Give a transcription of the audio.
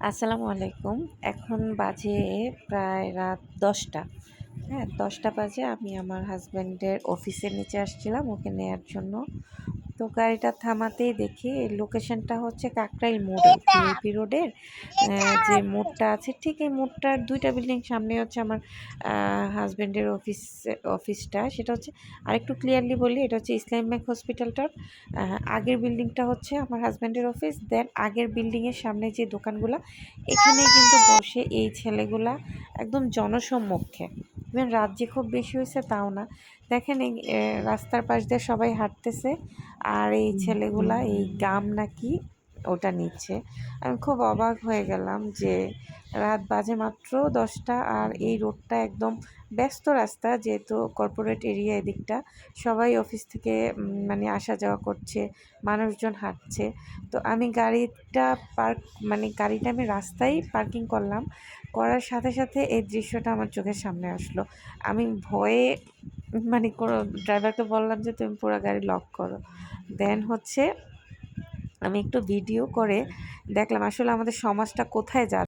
আসসালামু আলাইকুম। এখন বাজে প্রায় রাত দশটা। হ্যাঁ দশটা বাজে আমি আমার হাজব্যান্ডের অফিসের নিচে আসছিলাম, ওকে নেয়ার জন্য। তো গাড়িটা থামাতেই দেখি লোকেশনটা হচ্ছে কাকরাইল মোড়ে টিএপি রোডের যে মোড়টা আছে, ঠিক এই মোড়টার দুইটা বিল্ডিং সামনে হচ্ছে আমার হাজব্যান্ডের অফিস অফিসটা সেটা হচ্ছে আরেকটু ক্লিয়ারলি বলি, এটা হচ্ছে ইসলাম ব্যাংক হসপিটালটার আগের বিল্ডিংটা হচ্ছে আমার হাজব্যান্ডের অফিস দেন আগের বিল্ডিংয়ের সামনে যে দোকানগুলো, এখানে কিন্তু বসে এই ছেলেগুলা একদম জনসম্মুখে। ইভেন রাত যে খুব বেশি হয়েছে তাও না। দেখেন এই রাস্তার পাশ দিয়ে সবাই হাঁটতেছে। আর এই ছেলেগুলা এই গাম নাকি ওটা নিচ্ছে। আমি খুব অবাক হয়ে গেলাম যে রাত বাজে মাত্র দশটা আর এই রোডটা একদম ব্যস্ত রাস্তা, যেহেতু কর্পোরেট এরিয়া এদিকটা। সবাই অফিস থেকে মানে আসা যাওয়া করছে, মানুষজন হাঁটছে। তো আমি গাড়িটা পার্ক মানে গাড়িটা আমি রাস্তায় পার্কিং করলাম। করার সাথে সাথে এই দৃশ্যটা আমার চোখের সামনে আসলো। আমি ভয়ে মানে কোনো ড্রাইভারকে বললাম যে, তুমি পুরো গাড়ি লক করো। দেন হচ্ছে আমি একটু ভিডিও করে দেখলাম আসলে আমাদের সমাজটা কোথায় যা